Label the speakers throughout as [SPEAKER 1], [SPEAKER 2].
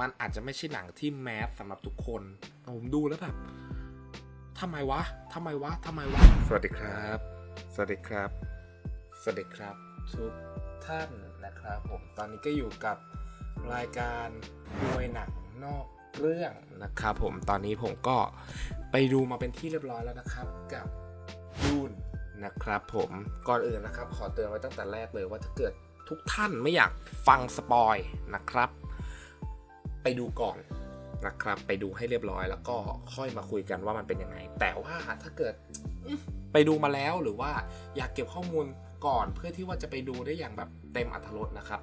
[SPEAKER 1] มันอาจจะไม่ใช่หนังที่แมสสำหรับทุกคนผมดูแล้วแบบทำไมวะทำไมวะทำไมวะ สวัสดีครับ สวัสดีครับ สวัสดีครับทุกท่านนะครับผม ตอนนี้ก็อยู่กับรายการมวยหนังนอกเรื่องนะครับผม ตอนนี้ผมก็ไปดูมาเป็นที่เรียบร้อยแล้วนะครับกับยูนนะครับผม ก่อนอื่นนะครับ ขอเตือนไว้ตั้งแต่แรกเลยว่าถ้าเกิดทุกท่านไม่อยากฟังสปอยนะครับ ไปดูก่อนนะครับ ไปดูให้เรียบร้อยแล้วก็ค่อยมาคุยกันว่ามันเป็นยังไง แต่ว่าถ้าเกิดไปดูมาแล้วหรือว่าอยากเก็บข้อมูลก่อนเพื่อที่ว่าจะไปดูได้อย่างแบบเต็มอัธรสนะครับ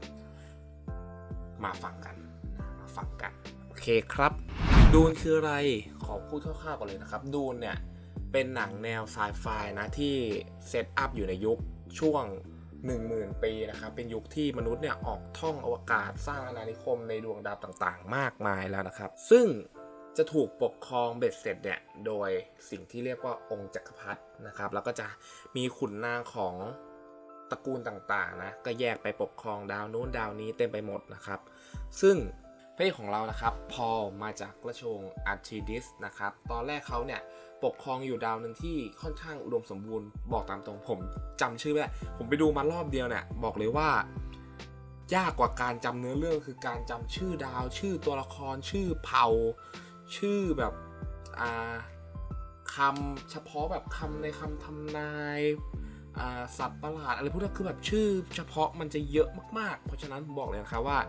[SPEAKER 1] มาฟังกันมาฟังกันโอเคครับ ดูนคืออะไรขอพูดคร่าวๆก่อนเลยนะครับ ดูนเนี่ยเป็นหนังแนวไซไฟนะที่เซตอัพอยู่ในยุคช่วง 10,000 ปีนะครับ เป็นยุคที่มนุษย์เนี่ยออกท่องอวกาศสร้างอาณานิคมในดวงดาวต่างๆ มากมายแล้วนะครับ ซึ่งจะถูกปกครองเบ็ดเสร็จเนี่ยโดยสิ่งที่เรียกว่าองค์จักรพรรดินะครับ แล้วก็จะมีขุนนางของตระกูลต่างๆนะก็แยกไปปกครองดาวนู้นดาวนี้เต็มไปหมดนะครับ ซึ่งพระเอกของเรานะครับพอมาจากราชวงศ์อาร์ทิดิสนะครับ ตอนแรกเขาเนี่ย ปกครองอยู่ดาวหนึ่งที่ค่อนข้างอุดมสมบูรณ์บอกตามตรงผมจำชื่อไม่ได้ผมไปดูมารอบเดียวเนี่ยบอกเลยว่ายากกว่าการจำเนื้อเรื่องคือการจำชื่อดาว ชื่อตัวละครชื่อเผ่า ชื่อแบบอ่าคำเฉพาะแบบคำในคำทำนายสัตว์ประหลาดอะไรพวกนี้นคือแบบชื่อ เฉพาะมันจะเยอะมากๆ เพราะฉะนั้นผมบอกเลยนะครับว่า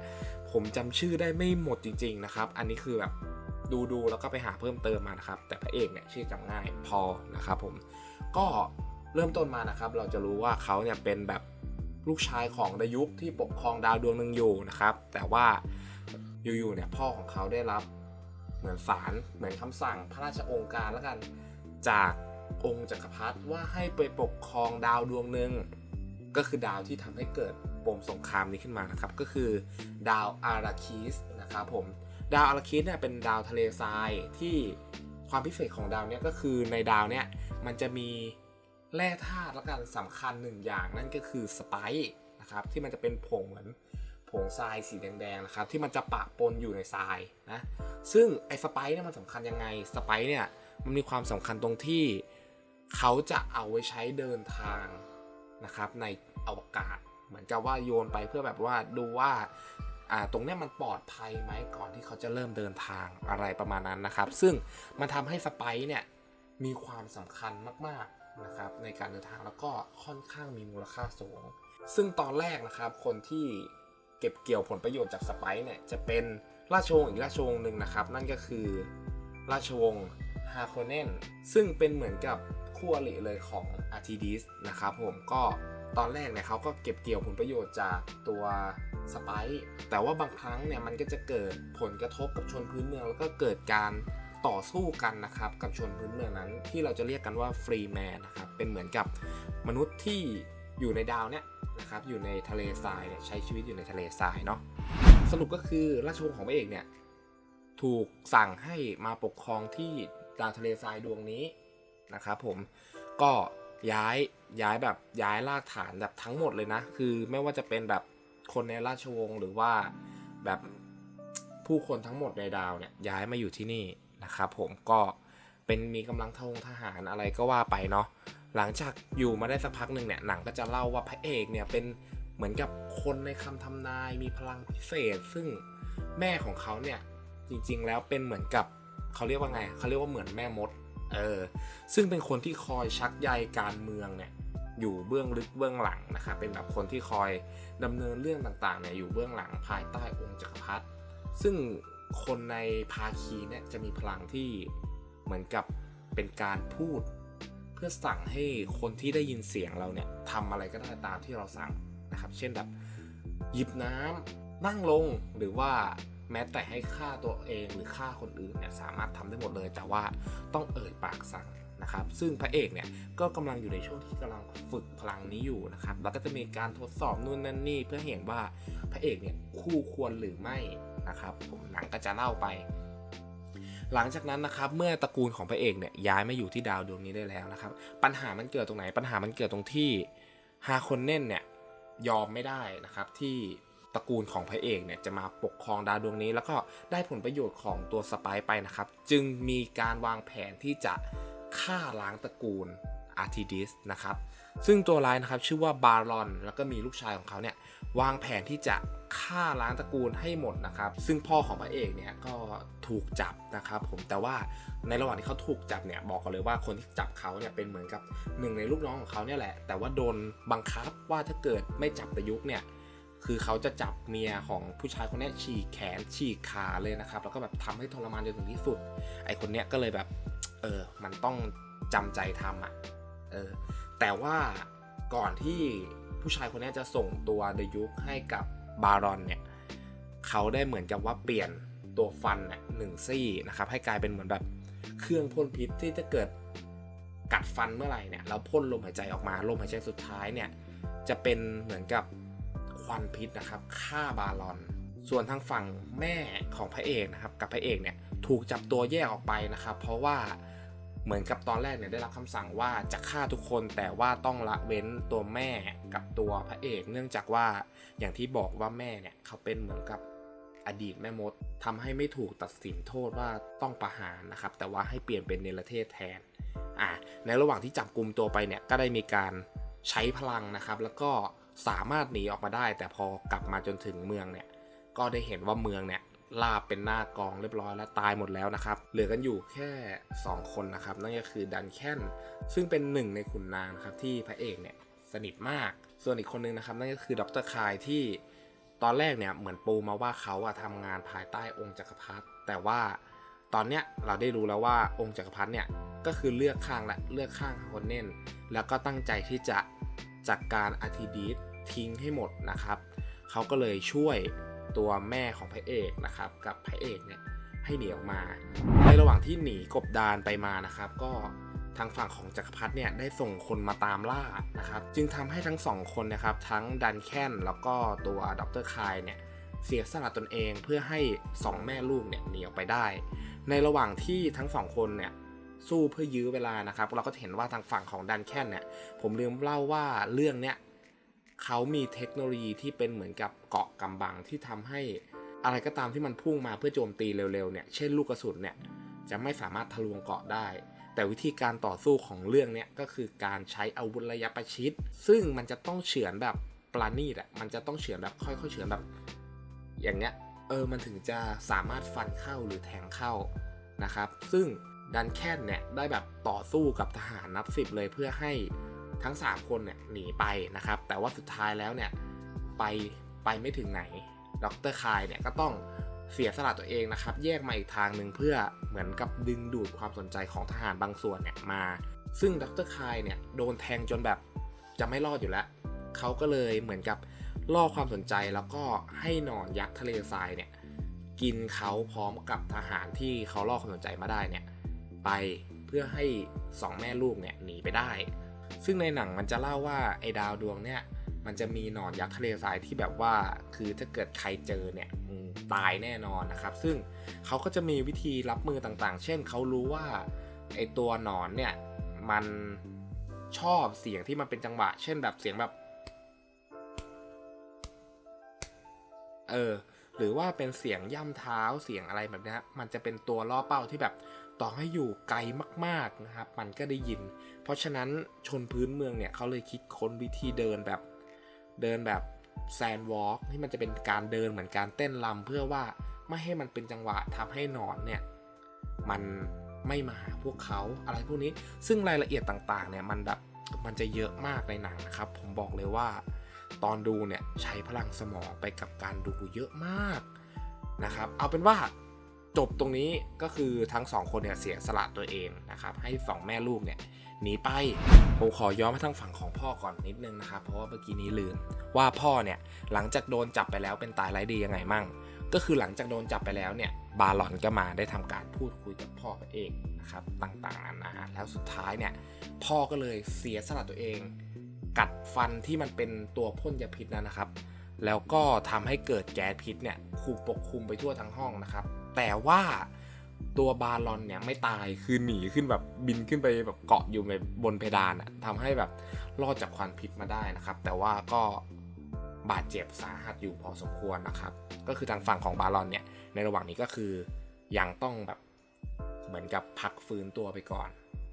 [SPEAKER 1] ผมจำชื่อได้ไม่หมดจริง ๆนะครับ อันนี้คือแบบ ดูดูๆแล้วก็ไปหาเพิ่มเติมมานะครับ แต่พระเอกเนี่ยชื่อจำง่ายพอนะครับผมก็เริ่มต้นมานะครับ เราจะรู้ว่าเขาเนี่ยเป็นแบบลูกชายของดายุคที่ปกครองดาวดวงหนึ่งอยู่นะครับ แต่ว่าอยู่ๆเนี่ยพ่อของเขาได้รับเหมือนสารเหมือนคำสั่งพระราชองค์การแล้วกันจากองค์จักรพรรดิว่าให้ไปปกครองดาวดวงหนึ่งก็คือดาวที่ทำให้เกิดปมสงครามนี้ขึ้นมานะครับ ก็คือดาวอาราคิสนะครับผม ดาวอาราคิสเนี่ยเป็นดาวทะเลทรายที่ความพิเศษของดาวเนี่ยก็คือในดาวเนี่ยมันจะมีแร่ธาตุและกันสำคัญหนึ่งอย่างนั่นก็คือสไปซ์นะครับที่มันจะเป็นผงเหมือนผงทรายสีแดงๆนะครับที่มันจะปะปนอยู่ในทรายนะซึ่งไอ้สไปซ์เนี่ยมันสำคัญยังไงสไปซ์เนี่ยมันมีความสำคัญตรงที่เขาจะเอาไว้ใช้เดินทางนะครับในอวกาศ เหมือนกับว่าโยนไปเพื่อแบบว่าดูว่า อ่าตรงเนี้ยมันปลอดภัยไหมก่อนที่เขาจะเริ่มเดินทางอะไรประมาณนั้นนะครับ ซึ่งมันทำให้สไปซ์เนี่ยมีความสำคัญมากๆนะครับในการเดินทางแล้วก็ค่อนข้างมีมูลค่าสูง ซึ่งตอนแรกนะครับคนที่เก็บเกี่ยวผลประโยชน์จากสไปซ์เนี่ยจะเป็นราชวงศ์อีกราชวงศ์หนึ่งนะครับ นั่นก็คือราชวงศ์ฮาโคเนนซึ่งเป็นเหมือนกับคู่อริเลยของอาร์ทิดิสนะครับผมก็ตอนแรกเนี่ยเขาก็เก็บเกี่ยวผลประโยชน์จากตัว สไปซ์แต่ว่าบางครั้งเนี่ยมันก็จะเกิดผลกระทบกับชนพื้นเมือง แล้วก็เกิดการต่อสู้กันนะครับกับชนพื้นเมืองนั้น ที่เราจะเรียกกันว่าฟรีแมนนะครับเป็นเหมือนกับมนุษย์ที่อยู่ในดาวเนี่ยนะครับอยู่ในทะเลทรายเนี่ยใช้ชีวิตอยู่ในทะเลทรายเนาะสรุปก็คือราชวงศ์ของพระเอกเนี่ยถูกสั่งให้มาปกครองที่ดาวทะเลทรายดวงนี้นะครับผมก็ย้ายย้ายแบบย้ายรากฐานแบบทั้งหมดเลยนะ คือไม่ว่าจะเป็นแบบ คนในราชวงศ์หรือว่าแบบผู้คนทั้งหมดในดาวเนี่ยย้ายมาอยู่ที่นี่นะครับผมก็เป็นมีกำลังทงทหารอะไรก็ว่าไปเนาะหลังจากอยู่มาได้สักพักหนึ่งเนี่ยหนังก็จะเล่าว่าพระเอกเนี่ยเป็นเหมือนกับคนในคำทำนายมีพลังพิเศษ ซึ่งแม่ของเขาเนี่ยจริงๆแล้วเป็นเหมือนกับเขาเรียกว่าไงเขาเรียกว่าเหมือนแม่มดเออซึ่งเป็นคนที่คอยชักใยการเมืองเนี่ย อยู่เบื้องลึกเบื้องหลังนะครับเป็นแบบคนที่คอยดำเนินเรื่องต่างๆเนี่ยอยู่เบื้องหลังภายใต้องค์จักรพรรดิซึ่งคนในภาคีเนี่ยจะมีพลังที่เหมือนกับเป็นการพูด เพื่อสั่งให้คนที่ได้ยินเสียงเราเนี่ยทำอะไรก็ได้ตามที่เราสั่งนะครับ เช่นแบบหยิบน้ำนั่งลงหรือว่าแม้แต่ให้ฆ่าตัวเองหรือฆ่าคนอื่นเนี่ยสามารถทำได้หมดเลย แต่ว่าต้องเอ่ยปากสั่ง นะครับซึ่งพระเอกเนี่ยก็กำลังอยู่ในช่วงที่กำลังฝึกพลังนี้อยู่นะครับแล้วก็จะมีการทดสอบนู่นนั่นนี่เพื่อเห็นว่าพระเอกเนี่ยคู่ควรหรือไม่นะครับผมหนังก็จะเล่าไป หลังจากนั้นนะครับเมื่อตระกูลของพระเอกเนี่ยย้ายมาอยู่ที่ดาวดวงนี้ได้แล้วนะครับปัญหามันเกิดตรงไหนปัญหามันเกิดตรงที่ฮาคนเน่นเนี่ยยอมไม่ได้นะครับที่ตระกูลของพระเอกเนี่ยจะมาปกครองดาวดวงนี้ แล้วก็ได้ผลประโยชน์ของตัวสไปซ์ไปนะครับ จึงมีการวางแผนที่จะ ฆ่าล้างตระกูลอาร์ทิดิสนะครับ ซึ่งตัวร้ายนะครับชื่อว่าบารอน แล้วก็มีลูกชายของเขาเนี่ยวางแผนที่จะฆ่าล้างตระกูลให้หมดนะครับ ซึ่งพ่อของพระเอกเนี่ยก็ถูกจับนะครับ ผมแต่ว่าในระหว่างที่เขาถูกจับเนี่ยบอกกันเลยว่าคนที่จับเขาเนี่ยเป็นเหมือนกับหนึ่งในลูกน้องของเขาเนี่ยแหละ แต่ว่าโดนบังคับว่าถ้าเกิดไม่จับประยุกต์เนี่ยคือเขาจะจับเมียของผู้ชายคนนี้ฉีกแขนฉีกขาเลยนะครับแล้วก็แบบทำให้ทรมานจนถึงที่สุด ไอคนเนี้ยก็เลยแบบ ออ มันต้องจำใจทำอะ เออ แต่ว่าก่อนที่ผู้ชายคนนี้จะส่งตัวเดยุกให้กับบารอนเนี่ย เขาได้เหมือนกับว่าเปลี่ยนตัวฟันเนี่ยหนึ่งซี่นะครับ ให้กลายเป็นเหมือนแบบเครื่องพ่นพิษที่จะเกิดกัดฟันเมื่อไหร่เนี่ยแล้วพ่นลมหายใจออกมาลมหายใจสุดท้ายเนี่ยจะเป็นเหมือนกับควันพิษนะครับฆ่าบารอน ส่วนทางฝั่งแม่ของพระเอกนะครับ กับพระเอกเนี่ยถูกจับตัวแยกออกไปนะครับ เพราะว่า เหมือนกับตอนแรกเนี่ยได้รับคำสั่งว่าจะฆ่าทุกคนแต่ว่าต้องละเว้นตัวแม่กับตัวพระเอก เนื่องจากว่าอย่างที่บอกว่าแม่เนี่ยเขาเป็นเหมือนกับอดีตแม่มดทำให้ไม่ถูกตัดสินโทษว่าต้องประหารนะครับ แต่ว่าให้เปลี่ยนเป็นเนรเทศแทนอ่าในระหว่างที่จับกลุ่มตัวไปเนี่ยก็ได้มีการใช้พลังนะครับ แล้วก็สามารถหนีออกมาได้ แต่พอกลับมาจนถึงเมืองเนี่ยก็ได้เห็นว่าเมืองเนี่ย ลาบเป็นหน้ากองเรียบร้อยและตายหมดแล้วนะครับ เหลือกันอยู่แค่ 2 คนนะครับ นั่นก็คือดันแคนซึ่งเป็นหนึ่งในขุนนางนะครับที่พระเอกเนี่ยสนิทมาก ส่วนอีกคนนึงนะครับ นั่นก็คือดรคายที่ตอนแรกเนี่ยเหมือนปูมาว่าเขาอะทำงานภายใต้องค์จักรพรรดิแต่ว่าตอนเนี้ยเราได้รู้แล้วว่าองค์จักรพรรดิเนี่ยก็คือเลือกข้างและเลือกข้างคนเน่น แล้วก็ตั้งใจที่จะจัดกการอาร์ทิดีสทิ้งให้หมดนะครับ เขาก็เลยช่วย ตัวแม่ของพระเอกนะครับ กับพระเอกเนี่ยให้หนีออกมา ในระหว่างที่หนีกบดานไปมานะครับ ก็ทางฝั่งของจักรพรรดิเนี่ยได้ส่งคนมาตามล่านะครับ จึงทำให้ทั้งสองคนนะครับ ทั้งดันแคนแล้วก็ตัวดรคายเนี่ยเสียสละตนเองเพื่อให้สองแม่ลูกเนี่ยหนีออกไปได้ ในระหว่างที่ทั้งสองคนเนี่ยสู้เพื่อยื้อเวลานะครับ เราก็เห็นว่าทางฝั่งของดันแคนเนี่ยผมลืมเล่าว่าเรื่องเนี้ย เขามีเทคโนโลยีที่เป็นเหมือนกับเกาะกำบังที่ทำให้อะไรก็ตามที่มันพุ่งมาเพื่อโจมตีเร็วๆเนี่ยเช่นลูกกระสุนเนี่ยจะไม่สามารถทะลวงเกาะได้ แต่วิธีการต่อสู้ของเรื่องเนี่ยก็คือการใช้อาวุธระยะประชิด ซึ่งมันจะต้องเฉือนแบบปราณีตอะมันจะต้องเฉือนแบบค่อยๆเฉือนแบบ อย่างเงี้ยเออมันถึงจะสามารถฟันเข้าหรือแทงเข้านะครับ ซึ่งดันแคนเนี่ยได้แบบต่อสู้กับทหารนับสิบเลยเพื่อให้ ทั้ง 3 คนเนี่ยหนีไปนะครับ แต่ว่าสุดท้ายแล้วเนี่ยไปไปไม่ถึงไหนดรคายเนี่ยก็ต้องเสียสละตัวเองนะครับ แยกมาอีกทางหนึ่งเพื่อเหมือนกับดึงดูดความสนใจของทหารบางส่วนเนี่ยมา ซึ่งดรคายเนี่ยโดนแทงจนแบบจะไม่รอดอยู่แล้วเขาก็เลยเหมือนกับล่อความสนใจแล้วก็ให้นอนยักษ์ทะเลทรายเนี่ยกินเขาพร้อมกับทหารที่เขาล่อความสนใจมาได้เนี่ยไปเพื่อให้สองแม่ลูกเนี่ยหนีไปได้ ซึ่งในหนังมันจะเล่าว่าไอ้ดาวดวงเนี่ยมันจะมีหนอนยักษ์ทะเลทรายที่แบบว่า คือถ้าเกิดใครเจอเนี่ยตายแน่นอนนะครับ ซึ่งเขาก็จะมีวิธีรับมือต่างๆ เช่นเขารู้ว่าไอ้ตัวหนอนเนี่ยมันชอบเสียงที่มันเป็นจังหวะ เช่นแบบเสียงแบบ เออ หรือว่าเป็นเสียงย่ำเท้าเสียงอะไรแบบนี้มันจะเป็นตัวล่อเป้าที่แบบ ต่อให้อยู่ไกลมากๆนะครับ มันก็ได้ยิน เพราะฉะนั้นชนพื้นเมืองเนี่ยเขาเลยคิดค้นวิธีเดินแบบเดินแบบแซนวอล์กที่มันจะเป็นการเดินเหมือนการเต้นรำเพื่อว่าไม่ให้มันเป็นจังหวะทำให้หนอนเนี่ยมันไม่มาหาพวกเขาอะไรพวกนี้ ซึ่งรายละเอียดต่างๆเนี่ยมันแบบมันจะเยอะมากในหนังนะครับ ผมบอกเลยว่า ตอนดูเนี่ยใช้พลังสมองไปกับการดูเยอะมากนะครับ เอาเป็นว่า จบตรงนี้ก็คือทั้งสองคนเนี่ยเสียสละตัวเองนะครับให้สองแม่ลูกเนี่ยหนีไปผมขอย้อนมาทางฝั่งของพ่อก่อนนิดนึงนะครับเพราะว่าเมื่อกี้นี้ลืมว่าพ่อเนี่ยหลังจากโดนจับไปแล้วเป็นตายไร้ดียังไงมั่ง ก็คือหลังจากโดนจับไปแล้วเนี่ยบาลอนก็มาได้ทำการพูดคุยกับพ่อเอกนะครับต่างๆนานาแล้วสุดท้ายเนี่ยพ่อก็เลยเสียสละตัวเอง กัดฟันที่มันเป็นตัวพ่นยาพิษนะครับ แล้วก็ทำให้เกิดแก๊สพิษเนี่ยคูปกคลุมไปทั่วทั้งห้องนะครับ แต่ว่าตัวบาลอนเนี่ยไม่ตายคือหนีขึ้นแบบบินขึ้นไปแบบเกาะอยู่ในบนเพดานอะทำให้แบบรอดจากควันพิษมาได้นะครับ แต่ว่าก็บาดเจ็บสาหัสอยู่พอสมควรนะครับ ก็คือทางฝั่งของบารอนเนี่ยในระหว่างนี้ก็คือยังต้องแบบเหมือนกับพักฟื้นตัวไปก่อน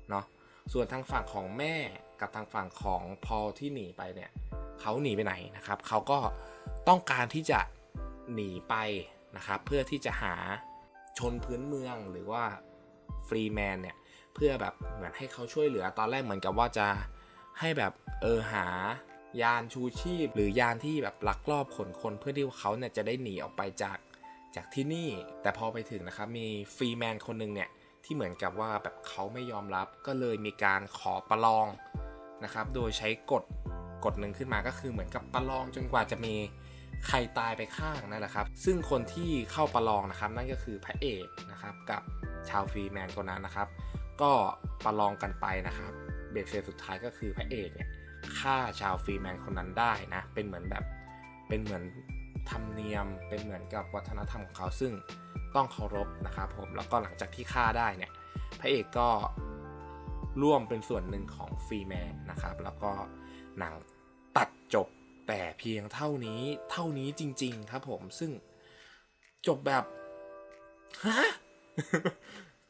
[SPEAKER 1] เนาะส่วนทางฝั่งของแม่ กับทางฝั่งของพอลที่หนีไปเนี่ยเขาหนีไปไหนนะครับเขาก็ต้องการที่จะหนีไปนะครับเพื่อที่จะหาชนพื้นเมืองหรือว่าฟรีแมนเนี่ยเพื่อแบบเหมือนให้เขาช่วยเหลือตอนแรกเหมือนกับว่าจะให้แบบเออหายานชูชีพ หรือยานที่แบบลักลอบขนคนเพื่อที่เขาเนี่ยจะได้หนีออกไปจากจากที่นี่ แต่พอไปถึงนะครับมีฟรีแมนคนหนึ่งเนี่ยที่เหมือนกับว่าแบบเขาไม่ยอมรับก็เลยมีการขอประลอง นะครับ โดยใช้กฎกฎหนึ่งขึ้นมาก็คือเหมือนกับประลองจนกว่าจะมีใครตายไปข้างนั่นแหละครับ ซึ่งคนที่เข้าประลองนะครับ นั่นก็คือพระเอกนะครับกับชาวฟรีแมนคนนั้นนะครับ ก็ประลองกันไปนะครับเบสเซสุดท้ายก็คือพระเอกเนี่ยฆ่าชาวฟรีแมนคนนั้นได้นะ เป็นเหมือนแบบเป็นเหมือนธรรมเนียม เป็นเหมือนกับวัฒนธรรมของเขาซึ่งต้องเคารพนะครับผมแล้วก็หลังจากที่ฆ่าได้เนี่ยพระเอกก็ ร่วมเป็นส่วนหนึ่งของฟรีแมนนะครับ แล้วก็หนังตัดจบแต่เพียงเท่านี้เท่านี้จริง ๆ ครับผมซึ่งจบแบบฮะ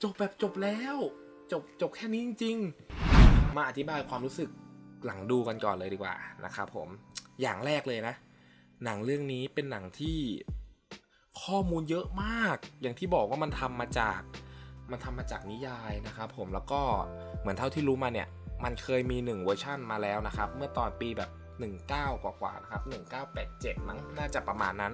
[SPEAKER 1] จบแบบจบแล้ว จบจบแค่นี้จริง ๆ มาอธิบายความรู้สึกหลังดูกันก่อนเลยดีกว่านะครับผมอย่างแรกเลยนะ หนังเรื่องนี้เป็นหนังที่ข้อมูลเยอะมาก อย่างที่บอกว่ามันทำมาจาก มันทำมาจากนิยายนะครับผมแล้วก็เหมือนเท่าที่รู้มาเนี่ย มันเคยมี 1 เวอร์ชั่นมาแล้วนะครับ เมื่อตอนปีแบบ 19 กว่าๆนะครับ1987 มั้งน่าจะประมาณนั้น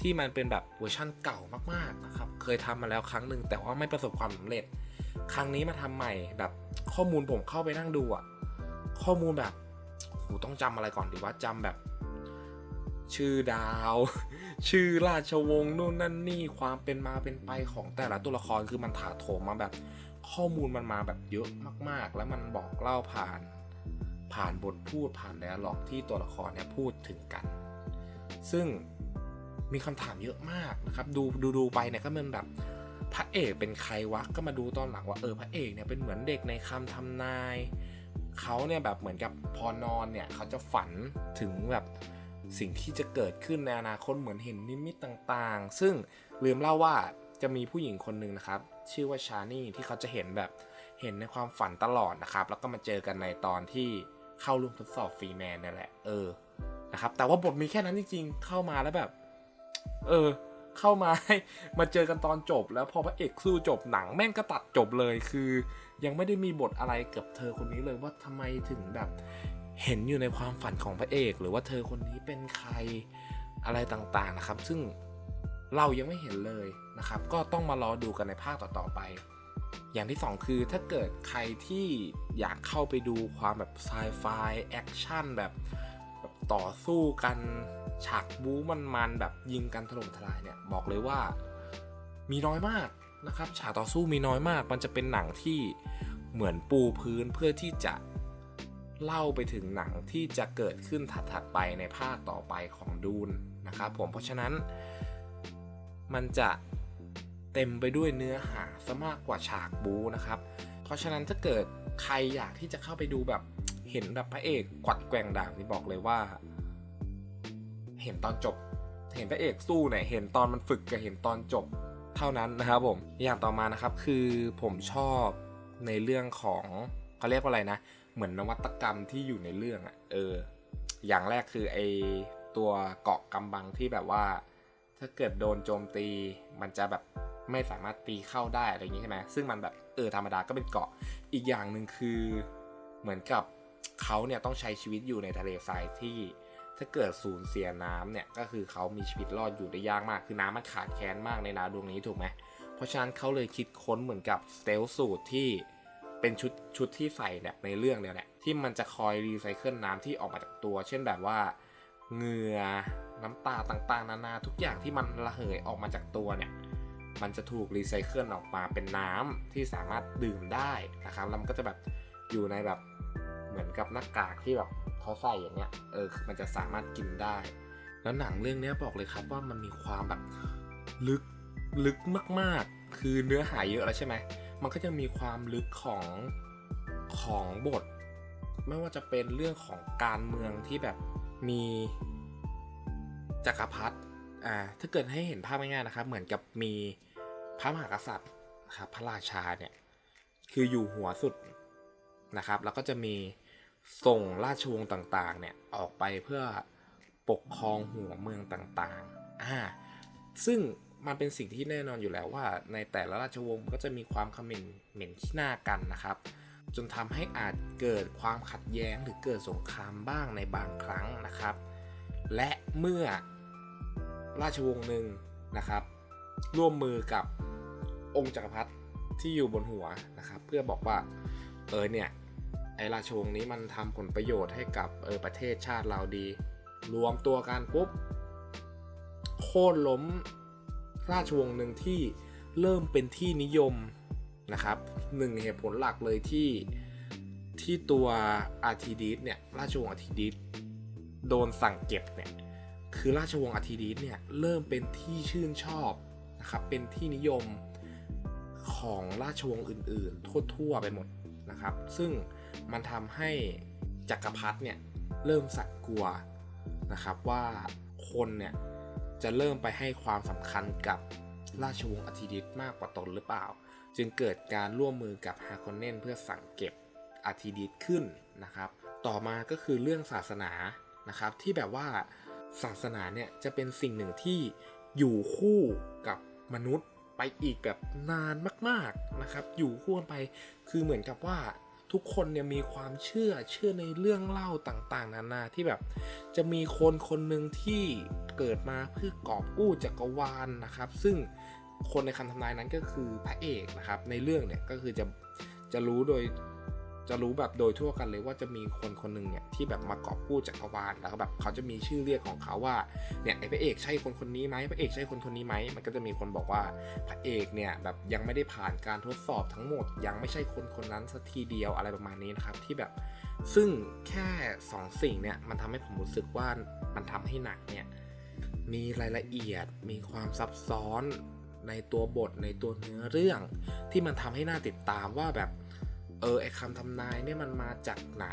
[SPEAKER 1] ที่มันเป็นแบบเวอร์ชั่นเก่ามากๆนะครับเคยทำมาแล้วครั้งหนึ่งแต่ว่าไม่ประสบความสำเร็จ ครั้งนี้มาทำใหม่แบบข้อมูลผมเข้าไปนั่งดูอะข้อมูลแบบโหต้องจำอะไรก่อนดีว่าจำแบบ ชื่อดาว ชื่อราชวงศ์นู่นนั่นนี่ความเป็นมาเป็นไปของแต่ละตัวละครคือมันถาโถมมาแบบ ข้อมูลมันมาแบบเยอะมากๆ แล้วมันบอกเล่าผ่าน ผ่านบทพูดผ่านไดอะล็อกที่ตัวละครเนี่ยพูดถึงกัน ซึ่งมีคำถามเยอะมากนะครับดูดูดูไปเนี่ยก็มันแบบพระเอกเป็นใครวะก็มาดูตอนหลังว่าเออพระเอกเนี่ยเป็นเหมือนเด็กในคำทำนายเขาเนี่ยแบบเหมือนกับพอนอนเนี่ยเขาจะฝันถึงแบบ สิ่งที่จะเกิดขึ้นในอนาคตเหมือนเห็นนิมิตต่างๆ ซึ่งลืมเล่าว่าจะมีผู้หญิงคนหนึ่งนะครับ ชื่อว่าชานี่ที่เขาจะเห็นแบบเห็นในความฝันตลอดนะครับ แล้วก็มาเจอกันในตอนที่เข้าร่วมทดสอบฟรีแมนนี่แหละ เออนะครับ แต่ว่าบทมีแค่นั้นจริงๆ เข้ามาแล้วแบบ เออ เข้ามาให้มาเจอกันตอนจบ แล้วพอพระเอกสู้จบหนังแม่งก็ตัดจบเลยคือ ยังไม่ได้มีบทอะไรกับเธอคนนี้เลยว่าทำไมถึงแบบ เห็นอยู่ในความฝันของพระเอก หรือว่าเธอคนนี้เป็นใครอะไรต่างๆนะครับ ซึ่งเรายังไม่เห็นเลยนะครับ ก็ต้องมารอดูกันในภาคต่อๆไป อย่างที่สองคือถ้าเกิดใครที่อยากเข้าไปดูความแบบไซไฟแอคชั่นแบบแบบต่อสู้กันฉากบู๊มันๆแบบยิงกันถล่มทลายเนี่ยบอกเลยว่ามีน้อยมากนะครับ ฉากต่อสู้มีน้อยมาก มันจะเป็นหนังที่เหมือนปูพื้นเพื่อที่จะ เล่าไปถึงหนังที่จะเกิดขึ้นถัดๆไปในภาคต่อไปของดูนนะครับผมเพราะฉะนั้น มันจะเต็มไปด้วยเนื้อหาซะมากกว่าฉากบูนะครับ เพราะฉะนั้นถ้าเกิดใครอยากที่จะเข้าไปดูแบบเห็นแบบพระเอกกวัดแกว่งดาบนี่บอกเลยว่า เห็นตอนจบ เห็นพระเอกสู้เนี่ยเห็นตอนมันฝึกกับเห็นตอนจบเท่านั้นนะครับผมอย่างต่อมานะครับคือผมชอบในเรื่องของเขาเรียกว่าอะไรนะ เหมือนนวัตกรรมที่อยู่ในเรื่องอะเออ อย่างแรกคือไอตัวเกาะกำบังที่แบบว่า ถ้าเกิดโดนโจมตี มันจะแบบไม่สามารถตีเข้าได้อะไรอย่างนี้ใช่ไหมซึ่งมันแบบเออธรรมดาก็เป็นเกาะ อีกอย่างหนึ่งคือเหมือนกับเขาเนี่ยต้องใช้ชีวิตอยู่ในทะเลทรายที่ถ้าเกิดสูญเสียน้ำเนี่ยก็คือเขามีชีวิตรอดอยู่ได้ยากมาก คือน้ำมันขาดแคลนมากในนาดวงนี้ถูกไหมเพราะฉะนั้นเขาเลยคิดค้นเหมือนกับสเตลสูตรที่ เป็นชุดชุดที่ใส่เนี่ยในเรื่องเนี่ยแหละที่มันจะคอยรีไซเคิลน้ำที่ออกมาจากตัว เช่นแบบว่าเหงื่อน้ำตาต่างๆ นานาทุกอย่างที่มันระเหยออกมาจากตัวเนี่ยมันจะถูกรีไซเคิลออกมาเป็นน้ำที่สามารถดื่มได้นะครับแล้วมันก็จะแบบอยู่ในแบบเหมือนกับหน้ากากที่แบบเขาใส่อย่างเงี้ยเออมันจะสามารถกินได้ แล้วหนังเรื่องนี้บอกเลยครับว่ามันมีความแบบลึกลึกมากๆ คือเนื้อหาเยอะแล้วใช่ไหม มันก็จะมีความลึกของของบท ไม่ว่าจะเป็นเรื่องของการเมืองที่แบบมีจักรพรรดิอ่าถ้าเกิดให้เห็นภาพง่ายๆนะครับ เหมือนกับมีพระมหากษัตริย์นะครับพระราชาเนี่ยคืออยู่หัวสุดนะครับ แล้วก็จะมีส่งราชวงศ์ต่างๆเนี่ยออกไปเพื่อปกครองหัวเมืองต่างๆอ่าซึ่ง มันเป็นสิ่งที่แน่นอนอยู่แล้วว่า ในแต่ละราชวงศ์ก็จะมีความคอมเมนเหม็นขี้หน้ากันนะครับ จนทำให้อาจเกิดความขัดแย้งหรือเกิดสงครามบ้างในบางครั้งนะครับ และเมื่อราชวงศ์หนึ่งนะครับ ร่วมมือกับองค์จักรพรรดิที่อยู่บนหัวนะครับ เพื่อบอกว่าเออเนี่ยไอราชวงศ์นี้มันทำผลประโยชน์ให้กับเออประเทศชาติเราดี รวมตัวกันปุ๊บโค่นล้ม ราชวงศ์หนึ่งที่เริ่มเป็นที่นิยมนะครับหนึ่งเหตุผลหลักเลยที่ที่ตัวอาร์ทีดิสเนี่ยราชวงศ์อาร์ทีดิสโดนสั่งเก็บเนี่ยคือราชวงศ์อาร์ทีดิสเนี่ยเริ่มเป็นที่ชื่นชอบนะครับเป็นที่นิยมของราชวงศ์อื่นๆ ทั่วๆไปหมดนะครับ ซึ่งมันทำให้จักรพรรดิเนี่ยเริ่มสักกลัวนะครับว่าคนเนี่ย จะเริ่มไปให้ความสำคัญกับราชวงศ์อาร์ทีดิสมากกว่าตนหรือเปล่า จึงเกิดการร่วมมือกับฮาคอนเนนเพื่อสั่งเก็บอาร์ทีดิสขึ้นนะครับ ต่อมาก็คือเรื่องศาสนานะครับ ที่แบบว่าศาสนาเนี่ยจะเป็นสิ่งหนึ่งที่อยู่คู่กับมนุษย์ไปอีกแบบนานมาก ๆนะครับ อยู่คู่กันไปคือเหมือนกับว่า ทุกคนเนี่ยมีความเชื่อเชื่อในเรื่องเล่าต่างๆ นานาที่แบบ จะมีคนคนหนึ่งที่เกิดมาเพื่อกอบกู้จักรวาลนะครับ ซึ่งคนในคำทำนายนั้นก็คือพระเอกนะครับ ในเรื่องเนี่ยก็คือจะจะรู้โดย จะรู้แบบโดยทั่วกันเลยว่าจะมีคนคนหนึ่งเนี่ยที่แบบมากอบกู้จักรวาลแล้วแบบเขาจะมีชื่อเรียกของเขาว่าเนี่ยไอพระเอกใช่คนคนนี้ไหมพระเอกใช่คนคนนี้ไหมมันก็จะมีคนบอกว่าพระเอกเนี่ยแบบยังไม่ได้ผ่านการทดสอบทั้งหมด ยังไม่ใช่คนคนนั้นสักทีเดียวอะไรประมาณนี้นะครับที่แบบซึ่งแค่สองสิ่งเนี่ยมันทำให้ผมรู้สึกว่ามันทำให้หนังเนี่ยมีรายละเอียดมีความซับซ้อนในตัวบทในตัวเนื้อเรื่อง ที่มันทำให้น่าติดตามว่าแบบ เออไอคำทำนายเนี่ยมันมาจากไหน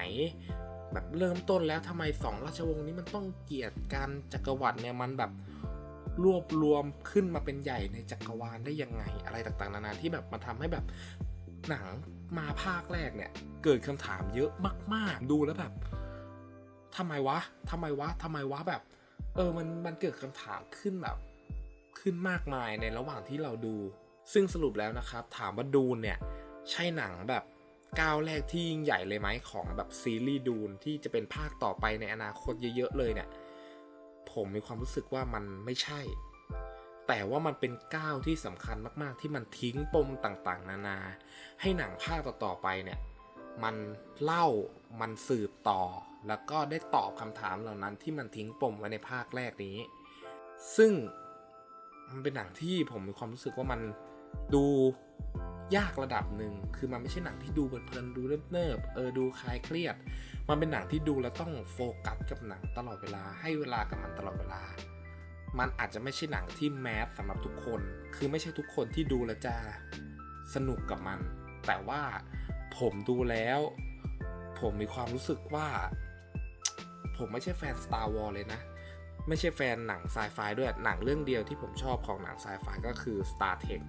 [SPEAKER 1] แบบเริ่มต้นแล้วทำไมสองราชวงศ์นี้มันต้องเกลียดกันจักรวรรดิเนี่ยมันแบบรวบรวมขึ้นมาเป็นใหญ่ในจักรวาลได้ยังไง อะไรต่างๆ นานาที่แบบมันทำให้แบบหนังมาภาคแรกเนี่ย เกิดคำถามเยอะมาก ๆ ดูแล้วแบบทำไมวะทำไมวะทำไมวะแบบ เออมันมันเกิดคำถามขึ้นแบบขึ้นมากมายในระหว่างที่เราดู ซึ่งสรุปแล้วนะครับ ถามว่าดูเนี่ย ใช่หนังแบบ ก้าวแรกที่ยิ่งใหญ่เลยไหมของแบบซีรีส์ดูนที่จะเป็นภาคต่อไปในอนาคตเยอะๆเลยเนี่ย ผมมีความรู้สึกว่ามันไม่ใช่ แต่ว่ามันเป็นก้าวที่สำคัญมากๆ ที่มันทิ้งปมต่างๆ นานา ให้หนังภาคต่อๆไปเนี่ย มันเล่ามันสืบต่อ แล้วก็ได้ตอบคำถามเหล่านั้นที่มันทิ้งปมไว้ในภาคแรกนี้ ซึ่งมันเป็นหนังที่ผมมีความรู้สึกว่ามันดู ยากระดับหนึ่งคือมันไม่ใช่หนังที่ดูเพลินๆดูเนิบๆเออดูคลายเครียด มันเป็นหนังที่ดูแล้วต้องโฟกัสกับหนังตลอดเวลาให้เวลากับมันตลอดเวลา มันอาจจะไม่ใช่หนังที่แมสสำหรับทุกคน คือไม่ใช่ทุกคนที่ดูแล้วจะสนุกกับมัน แต่ว่าผมดูแล้ว ผมมีความรู้สึกว่า ผมไม่ใช่แฟน Star Wars เลยนะไม่ใช่แฟนหนังไซไฟด้วยหนังเรื่องเดียวที่ผมชอบของหนังไซไฟก็คือ Star Trek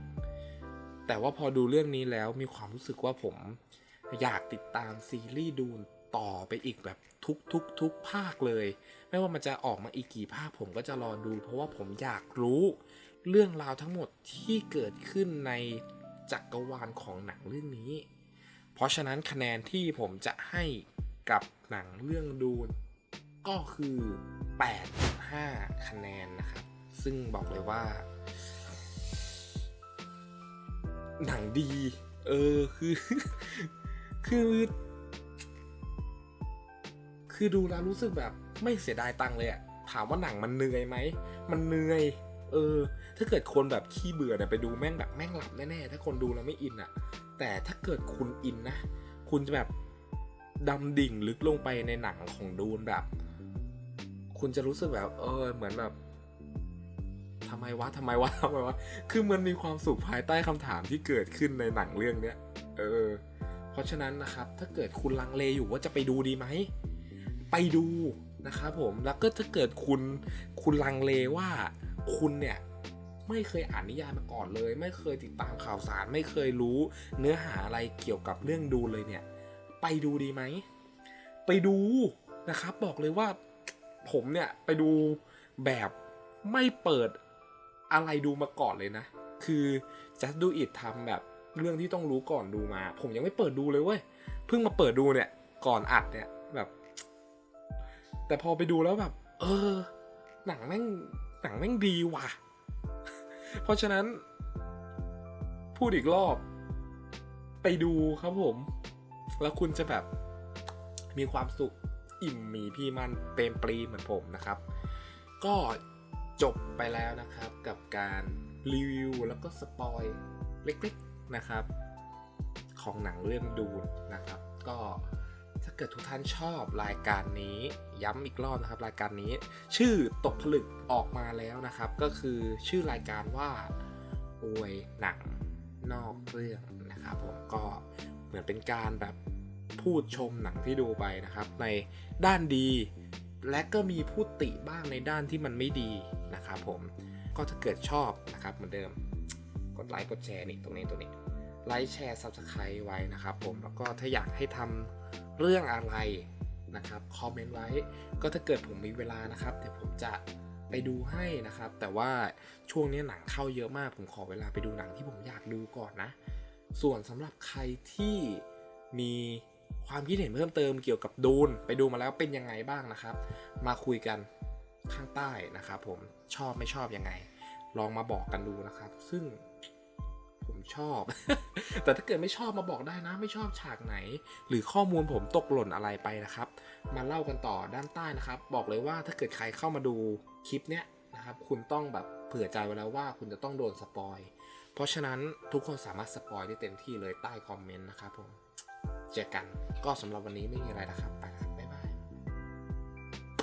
[SPEAKER 1] แต่ว่าพอดูเรื่องนี้แล้วมีความรู้สึกว่าผมอยากติดตามซีรีส์ดูนต่อไปอีกแบบทุกทุกทุกภาคเลย ไม่ว่ามันจะออกมาอีกกี่ภาคผมก็จะรอดู เพราะว่าผมอยากรู้เรื่องราวทั้งหมดที่เกิดขึ้นในจักรวาลของหนังเรื่องนี้ เพราะฉะนั้นคะแนนที่ผมจะให้กับหนังเรื่องดูนก็คือ 8.5 คะแนนนะครับ ซึ่งบอกเลยว่า หนังดี เออคือ คือ คือดูแล้วรู้สึกแบบไม่เสียดายตังค์เลยอะถามว่าหนังมันเหนื่อยไหม มันเหนื่อย เออ ถ้าเกิดคนแบบขี้เบื่อเนี่ยไปดูแม่งแบบแม่งหลับแน่ๆ ถ้าคนดูแล้วไม่อินอะแต่ถ้าเกิดคุณอินนะ คุณจะแบบดำดิ่งลึกลงไปในหนังของดูนแบบ คุณจะรู้สึกแบบ เออ เหมือนแบบ ทำไมวะทำไมวะทำไมวะคือมันมีความสุขภายใต้คำถามที่เกิดขึ้นในหนังเรื่องเนี้ยเออ เพราะฉะนั้นนะครับ ถ้าเกิดคุณลังเลอยู่ว่าจะไปดูดีไหมไปดูนะครับผมแล้วก็ถ้าเกิดคุณคุณลังเลว่าคุณเนี่ยไม่เคยอ่านนิยายมาก่อนเลย ไม่เคยติดตามข่าวสาร ไม่เคยรู้ เนื้อหาอะไรเกี่ยวกับเรื่องดูเลยเนี่ย ไปดูดีไหม ไปดูนะครับ บอกเลยว่าผมเนี่ยไปดูแบบไม่เปิด อะไรดูมาก่อนเลยนะ คือ just do it ทำแบบเรื่องที่ต้องรู้ก่อนดูมา ผมยังไม่เปิดดูเลยเว้ย เพิ่งมาเปิดดูเนี่ย ก่อนอัดเนี่ยแบบ แต่พอไปดูแล้วแบบ เออ หนังแม่งหนังแม่งดีว่ะ เพราะฉะนั้น พูดอีกรอบ ไปดูครับผม แล้วคุณจะแบบมีความสุข อิ่มมีพี่มันเปรมปรีเหมือนผมนะครับ ก็ จบไปแล้วนะครับกับการรีวิวแล้วก็สปอยเล็กๆนะครับ ของหนังเรื่องดูนนะครับ ก็ถ้าเกิดทุกท่านชอบรายการนี้ย้ำอีกรอบนะครับ รายการนี้ชื่อตกผลึกออกมาแล้วนะครับ ก็คือชื่อรายการว่าอวยหนังนอกเรื่องนะครับผมก็เหมือนเป็นการแบบพูดชมหนังที่ดูไปนะครับ ในด้านดี และก็มีพูดติบ้างในด้านที่มันไม่ดีนะครับผมก็ถ้าเกิดชอบนะครับเหมือนเดิม กดไลค์กดแชร์นี่ตรงนี้ตรงนี้ไลค์แชร์ Subscribe ไว้นะครับผมแล้วก็ถ้าอยากให้ทำเรื่องอะไรนะครับคอมเมนต์ไว้ก็ถ้าเกิดผมมีเวลานะครับเดี๋ยวผมจะไปดูให้นะครับ แต่ว่าช่วงนี้หนังเข้าเยอะมาก ผมขอเวลาไปดูหนังที่ผมอยากดูก่อนนะ ส่วนสำหรับใครที่มี ความคิดเห็นเพิ่มเติมเกี่ยวกับดูนไปดูมาแล้วเป็นยังไงบ้างนะครับ มาคุยกันข้างใต้นะครับผมชอบไม่ชอบยังไง ลองมาบอกกันดูนะครับ ซึ่งผมชอบ แต่ถ้าเกิดไม่ชอบมาบอกได้นะ ไม่ชอบฉากไหน หรือข้อมูลผมตกหล่นอะไรไปนะครับ มาเล่ากันต่อด้านใต้นะครับ บอกเลยว่าถ้าเกิดใครเข้ามาดูคลิปเนี้ยนะครับคุณต้องแบบเผื่อใจไว้แล้วว่าคุณจะต้องโดนสปอย เพราะฉะนั้นทุกคนสามารถสปอยได้เต็มที่เลยใต้คอมเมนต์นะครับผม เจอกัน ก็สำหรับวันนี้ไม่มีอะไรนะครับไป